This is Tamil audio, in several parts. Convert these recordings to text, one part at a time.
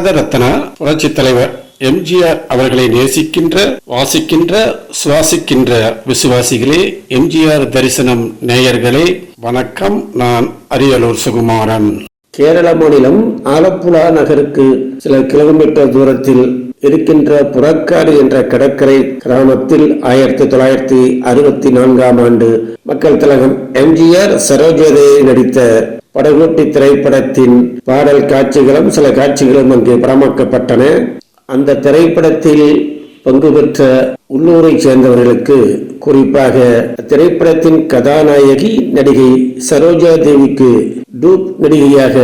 பாரத ரத்னா புரட்சி தலைவர் எம்ஜிஆர் அவர்களை நேசிக்கின்ற வாசிக்கின்ற சுவாசிக்கின்ற விசுவாசிகளே எம்ஜிஆர் தரிசனம் நேயர்களே வணக்கம். நான் அரியலூர் சுகுமாரன். கேரள மாநிலம் ஆலப்புழா நகருக்கு சில கிலோமீட்டர் தூரத்தில் இருக்கின்ற புறக்காடு என்ற கடற்கரை கிராமத்தில் ஆயிரத்தி தொள்ளாயிரத்தி அறுபத்தி நான்காம் ஆண்டு மக்கள் திலகம் எம்ஜிஆர் சரோஜதேவி நடித்த படகோட்டி திரைப்படத்தின் பாடல் காட்சிகளும் சில காட்சிகளும் அங்கு படமாக்கப்பட்டன அந்த திரைப்படத்தில் பங்கு பெற்ற உள்ளூரைச் சேர்ந்தவர்களுக்கு குறிப்பாக திரைப்படத்தின் கதாநாயகி நடிகை சரோஜா தேவிக்கு டூப் நடிகையாக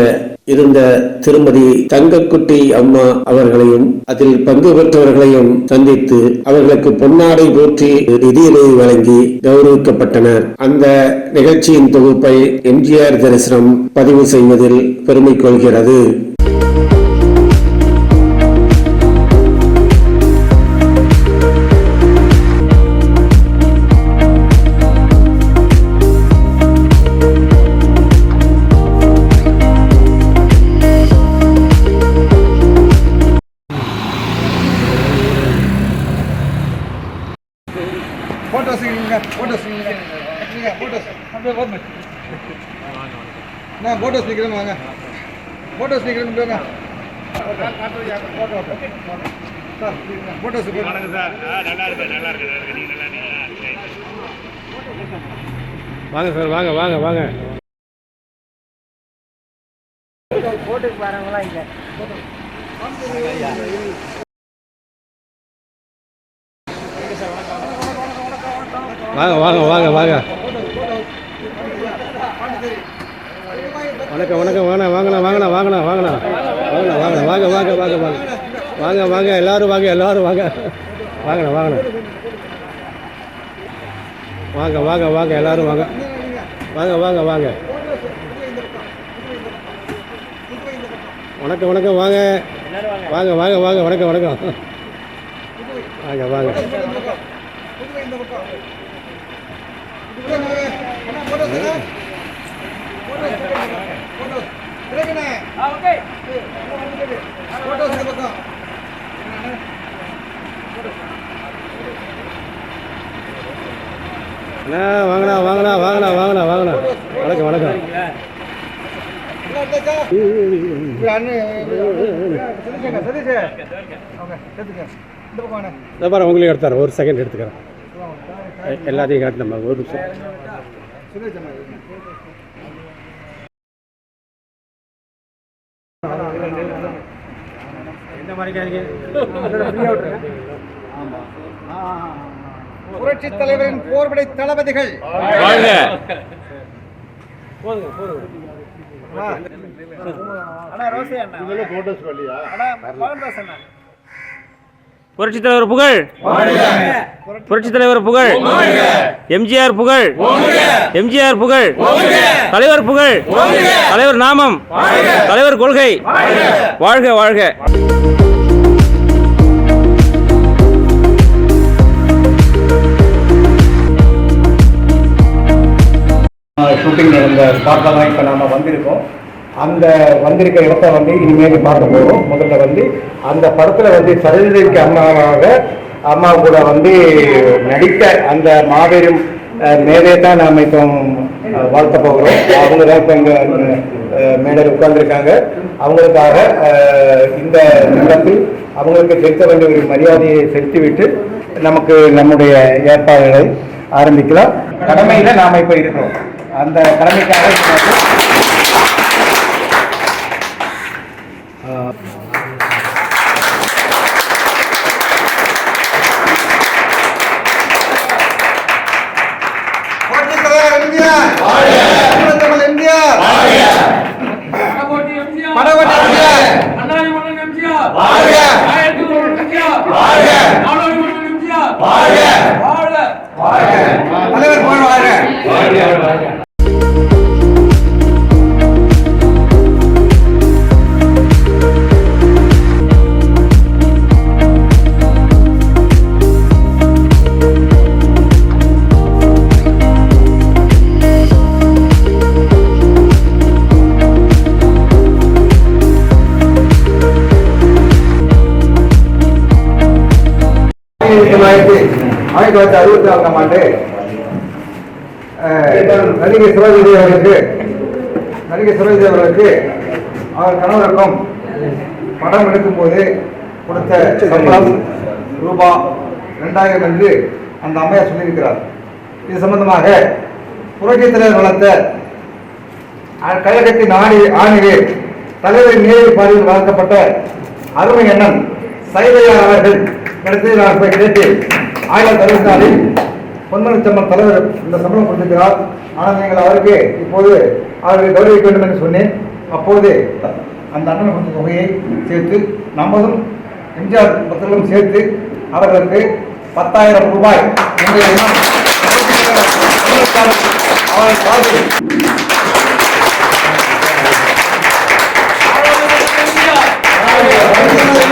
இருந்த திருமதி தங்கக்குட்டி அம்மா அவர்களையும் அதில் பங்கு பெற்றவர்களையும் சந்தித்து அவர்களுக்கு பொன்னாடை போற்றி நிதியுதவி வழங்கி கௌரவிக்கப்பட்டனர். அந்த நிகழ்ச்சியின் தொகுப்பை எம்ஜிஆர் தரிசனம் பதிவு செய்வதில் பெருமை கொள்கிறது. இங்க ஃபோட்டோஸ் இங்க இங்க ஃபோட்டோஸ் அப்படியே வரணும் நான் ஃபோட்டோஸ் நிற்கிறேன் வாங்க ஃபோட்டோஸ் நிற்கிறேன் போங்க ஃபோட்டோஸ் வணக்கம் சார் ஆ, நல்லா இருக்கு நல்லா இருக்கு நல்லா இருக்கு நீங்க நல்லா இருக்கீங்களா சரி. வாங்க சார் வாங்க வாங்க வாங்க வாங்க வாங்க வாங்க வாங்க வணக்கம் வணக்கம் வாங்கண்ணா வாங்கண்ணா வாங்கண்ணா வாங்கண்ணா வாங்கண்ணா வாங்கண்ணா வாங்கண்ணா வாங்க வாங்க வாங்க வாங்க வாங்க வாங்க எல்லாரும் வாங்க எல்லோரும் வாங்க வாங்கண்ணா வாங்கண்ணா வாங்க வாங்க வாங்க எல்லாரும் வாங்க வாங்க வாங்க வாங்க வணக்கம் வணக்கம் வாங்க வாங்க வாங்க வாங்க வணக்கம் வணக்கம் வாங்க வாங்க ஃபோட்டோஸ் இந்த பக்கம் அண்ணா வாங்கண்ணா வாங்கண்ணா வாங்கண்ணா வாங்கண்ணா வாங்கண்ணா. வணக்கம் வணக்கம். பாரு உங்களையும் எடுத்தார் ஒரு செகண்ட் எடுத்துக்கிறேன். எ- எல்லாத்தையும் காட்டினம்மா ஒரு நிமிஷம். எந்த மாதிரி புரட்சி தலைவரின் போர்படை தளபதிகள். ஆ. புரட்சி தலைவர் புகழ். புரட்சி தலைவர் புகழ். எம்ஜிஆர் புகழ். எம்ஜிஆர் புகழ். தலைவர் புகழ். தலைவர் நாமம். தலைவர் கொள்கை. வாழ்க வாழ்க. ஷூட்டிங் நடந்த ஸ்பாட்டில் தான் இப்போ நாம் வந்திருக்கோம். அந்த வந்திருக்க இடத்த வந்து இனிமேல் பார்க்க போகிறோம் முதல்ல வந்து அந்த படத்தில் வந்து சரோஜினிக்கு அம்மாவாக அம்மா கூட வந்து நடித்த அந்த மாபெரும் மேலே மேதையை தான் நாம் இப்போ வாழ்த்த போகிறோம். அவங்க தான் இப்போ இங்கே மேடையில் உட்கார்ந்துருக்காங்க. அவங்களுக்காக இந்த நேரத்தில் அவங்களுக்கு செலுத்த வேண்டிய ஒரு மரியாதையை செலுத்திவிட்டு நமக்கு நம்முடைய ஏற்பாடுகளை ஆரம்பிக்கலாம். கடமையில் நாம் இப்போ இருக்கிறோம். அந்த கடமைக்காக ஆயிரத்தி தொள்ளாயிரத்தி அறுபத்தி நான்காம் ஆண்டு நடிகை சிவஜி அவர்களுக்கு நடிகை சிவஜி அவர்களுக்கு அவர் கணவருக்கும் படம் எடுக்கும் போது கொடுத்த சம்பளம் ரூபா ரெண்டாயிரம் என்று அந்த அம்மையார் சொல்லியிருக்கிறார். இது சம்பந்தமாக புரட்சித் தலைவர் வளர்த்த கழகத்தின் ஆணி ஆணிவே தலைவரின் நேரில் பாதையில் வளர்க்கப்பட்ட அருமை எண்ணம் சைதையார் அவர்கள் இடத்தில் நான் போய் கேட்டு ஆயிரத்தி அறுபத்தி நாலில் பொன்மனச்சம்மன் தலைவர் இந்த சம்பளம் கொடுத்திருக்கிறார். ஆனால் நீங்கள் அவருக்கு இப்போது அவரை கௌரவிக்க வேண்டும் என்று சொன்னேன். அப்போது அந்த அண்ணன் கொடுத்த தொகையை சேர்த்து நமதும் எம்ஜிஆர் பத்திரம் சேர்த்து அவர்களுக்கு பத்தாயிரம் ரூபாய். என்ற எண்ணம் அவர்கள்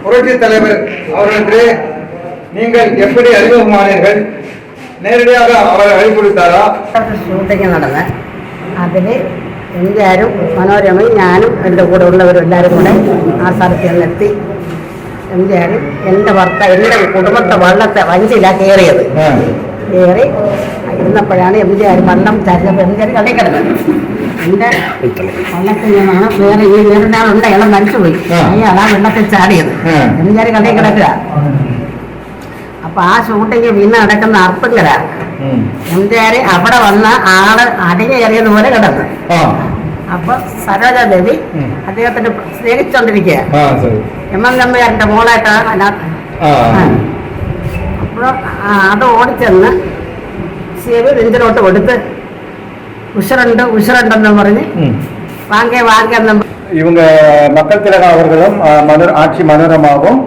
புரட்சி தலைவர் அவர்களுக்கு நீங்கள் எப்படி அறிமுகமானீர்கள் நேரடியாக அவர் அழைப்புவித்தாரா ഷൂട്ടിങ് നടന്ന് അതിൽ എംജിആരും മനോരമയും ഞാനും എൻ്റെ കൂടെ ഉള്ളവരും എല്ലാവരും കൂടെ ആ സ്ഥലത്ത് ചെന്നെത്തി എം ജി ആർ എൻ്റെ ഭർത്താവ് എൻ്റെ കുടുംബത്തെ വള്ളത്തെ വഞ്ചിയിലാണ് കയറിയത് കയറി ഇരുന്നപ്പോഴാണ് എം ജി ആർ വള്ളം ചരിഞ്ഞപ്പോൾ എം ജി ആർ കളി കിടന്നത് എന്റെ വള്ളത്തിൽ നിന്നാണ് വേറെ ഈ വേറൊരാളുണ്ട് അയാളെ മരിച്ചുപോയി. അയാളാ വെള്ളത്തിൽ ചാടിയത്. എന്ന് ഞാൻ കടയിൽ കിടക്കുക. അപ്പൊ ആ ഷൂട്ടിങ് പിന്നെ നടക്കുന്ന അർപ്പങ്കര എം ജി ആർ അവിടെ വന്ന ആൾ അടികയറിയത് പോലെ കിടന്നു. അപ്പൊ സരോജാദേവി അദ്ദേഹത്തിന് സ്നേഹിച്ചോണ്ടിരിക്കുക. എം എൻ നമ്പയാറിന്റെ മോളായിട്ടാണ് അതിനകത്ത് അപ്പൊ അത് ഓടിച്ചെന്ന് ചെവി നെഞ്ചിലോട്ട് കൊടുത്ത് உசுரண்டு உசுரண்டு மருந்து வாங்க வாங்க அந்த இவங்க மக்கள் திலக அவர்களும் மனு ஆட்சி மனோரமாகவும்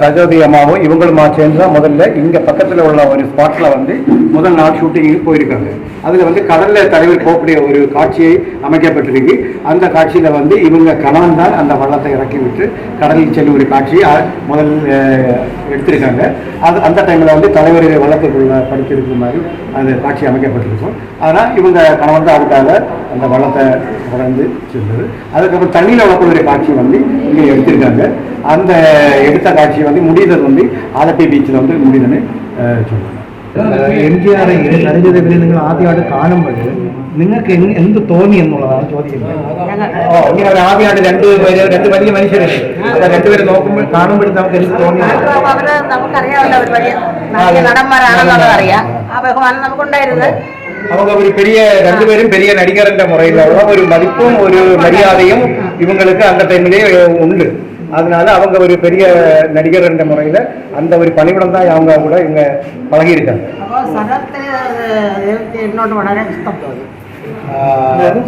சஜோதி அம்மாவும் இவங்களுமா சேர்ந்து முதல்ல இங்கே பக்கத்தில் உள்ள ஒரு ஸ்பாட்டில் வந்து முதல் நாள் ஷூட்டிங்கு போயிருக்காங்க. அதில் வந்து கடலில் தலைவர் போகக்கூடிய ஒரு காட்சியை அமைக்கப்பட்டிருக்கு. அந்த காட்சியில் வந்து இவங்க கணவன் தான் அந்த வள்ளத்தை இறக்கி விட்டு கடலில் செல்லும் ஒரு காட்சியை முதல் எடுத்திருக்காங்க. அது அந்த டைமில் வந்து தலைவருடைய வளத்துக்குள்ள படிக்கிறதுக்கு மாதிரி அந்த காட்சி அமைக்கப்பட்டிருக்கும். ஆனால் இவங்க கணவன் தான் அதுக்காக அந்த வளத்தை வளர்ந்து செல்வது அதுக்கப்புறம் தண்ணியில் வளர்க்கக்கூடிய காட்சி வந்து இங்கே எடுத்திருக்காங்க. அந்த எடுத்த காட்சி வந்து முடிந்தது வந்து ஆலப்பி பீச்சில் வந்து முடிந்ததுன்னு சொல்லுவாங்க எம்ஜிஆரை நிறைஞ்சதை வெளியில் ஆதி ஆண்டு காணும்போது നിങ്ങൾക്ക് എങ് എന്ത് തോന്നി എന്നുള്ളതാണ് ചോദ്യം ഓ ഇങ്ങനെ ആദ്യമായിട്ട് രണ്ട് പേര് രണ്ട് വലിയ മനുഷ്യരല്ലേ അപ്പൊ രണ്ടുപേരെ നോക്കുമ്പോൾ കാണുമ്പോഴേ നമുക്ക് എന്ത് തോന്നി അവര് നമുക്കറിയാമല്ലോ അവർ വലിയ വലിയ നടന്മാരാണെന്നുള്ളത് അറിയാം ആ ബഹുമാനം നമുക്കുണ്ടായിരുന്നത് அவங்க ஒரு பெரிய ரெண்டு பேரும் பெரிய நடிகர் என்ற முறையில் உள்ள ஒரு மதிப்பும் ஒரு மரியாதையும் இவங்களுக்கு அந்த டைம்லயே உண்டு அதனால அவங்க ஒரு பெரிய நடிகர் என்ற முறையில் அந்த ஒரு பணிவிடம் தான் அவங்க கூட இங்க பழகி இருக்காங்க അപ്പോൾ സ്ഥലത്ത്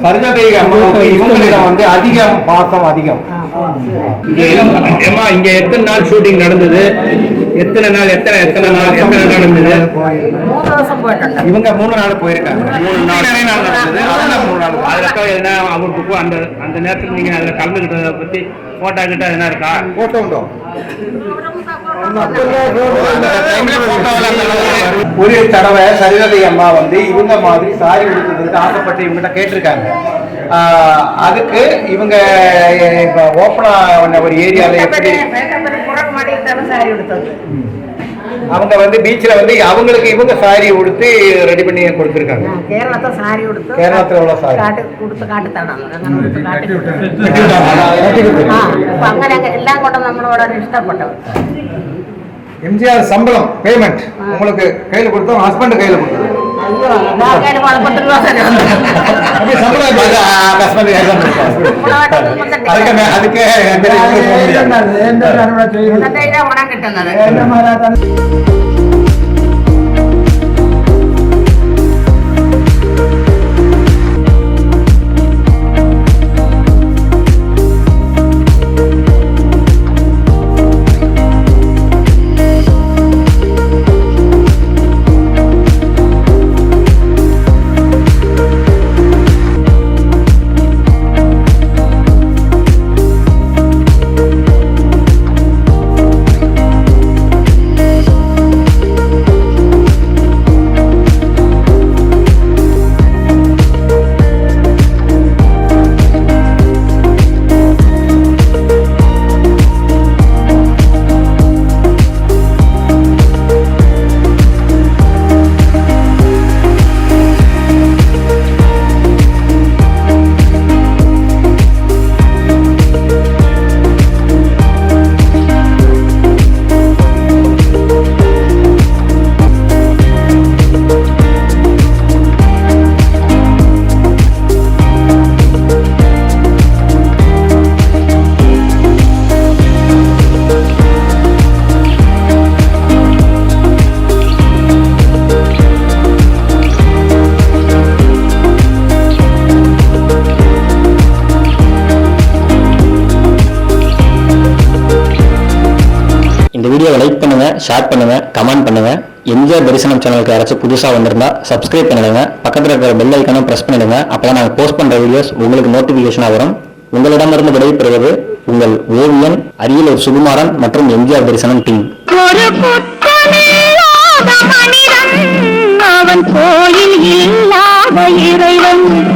சரிஜாதை இவங்களிடம் வந்து அதிகம் பாசம் அதிகம். இங்க எத்தனை நாள் ஷூட்டிங் நடந்தது? எத்தனை நாள் எத்தனை எத்தனை நாள் எத்தனை நடந்தது? இவங்க மூணு நாள் போயிருக்காங்க. மூணு நாள். நாள் நடந்தது. அதெல்லாம் மூணு நாள். அதுல எதனா அவங்களுக்கு அந்த அந்த நேரத்துக்கு நீங்க அதுல கலந்துகிட்டதை பத்தி போட்டோ கிட்ட என்ன இருக்கா? போட்டோ உண்டோ? ஒரு தடவை சரிததை அம்மா வந்து இவங்க மாதிரி சாரி உடுத்துறதுக்கு ஆசைப்பட்டு இவங்ககிட்ட கேட்டிருக்காங்க ஆஹ் அதுக்கு இவங்க இப்ப ஓப்பனா ஒரு ஏரியால எப்படி പുറം മാടിയിട്ടാണ് സാരി എടുത്തത് அவங்க வந்து பீச்ல வந்து அவங்களுக்கு இவங்க சாரி உடுத்து ரெடி பண்ணி கொடுத்துருக்காங்க ആ, കേരളത്തെ സാരി ഉടുത്ത് കേരളത്തിലുള്ള സാരി. കാട്ട് കൊടുത്ത് കാട്ടിത്തടാണ് അങ്ങനെ ഉടുത്ത് കാട്ടി கட்டி ആ അപ്പൊ അങ്ങനെ അങ്ങ് എല്ലാം കൊണ്ടും നമ്മളോട് ഇഷ്ടപ്പെട്ടത് எம்ஜிஆர் சம்பளம் பேமெண்ட் உங்களுக்கு கையில் கொடுத்தோம் ஹஸ்பண்ட் கையில் கொடுத்தோம் அதுக்கே என்ன அதுக்கே லைக் பண்ணுங்க ஷேர் பண்ணுங்க கமெண்ட் பண்ணுங்க. எம்ஜிஆர் தரிசனம் சேனலுக்கு யாராச்சும் புதுசா வந்திருந்தா சப்ஸ்கிரைப் பண்ணிடுங்க. பக்கத்தில் இருக்கிற பெல் ஐக்கனும் பிரஸ் பண்ணிடுங்க. அப்பதான் நாங்கள் போஸ்ட் பண்ணுற வீடியோஸ் உங்களுக்கு நோட்டிபிகேஷனா வரும். உங்களிடமிருந்து விடைபெறுவது உங்கள் ஓவியன் அரியலூர் சுகுமாரன் மற்றும் எம்ஜிஆர் தரிசனம் டீம் அவன் கோயில் இல்லாத இறைவன்.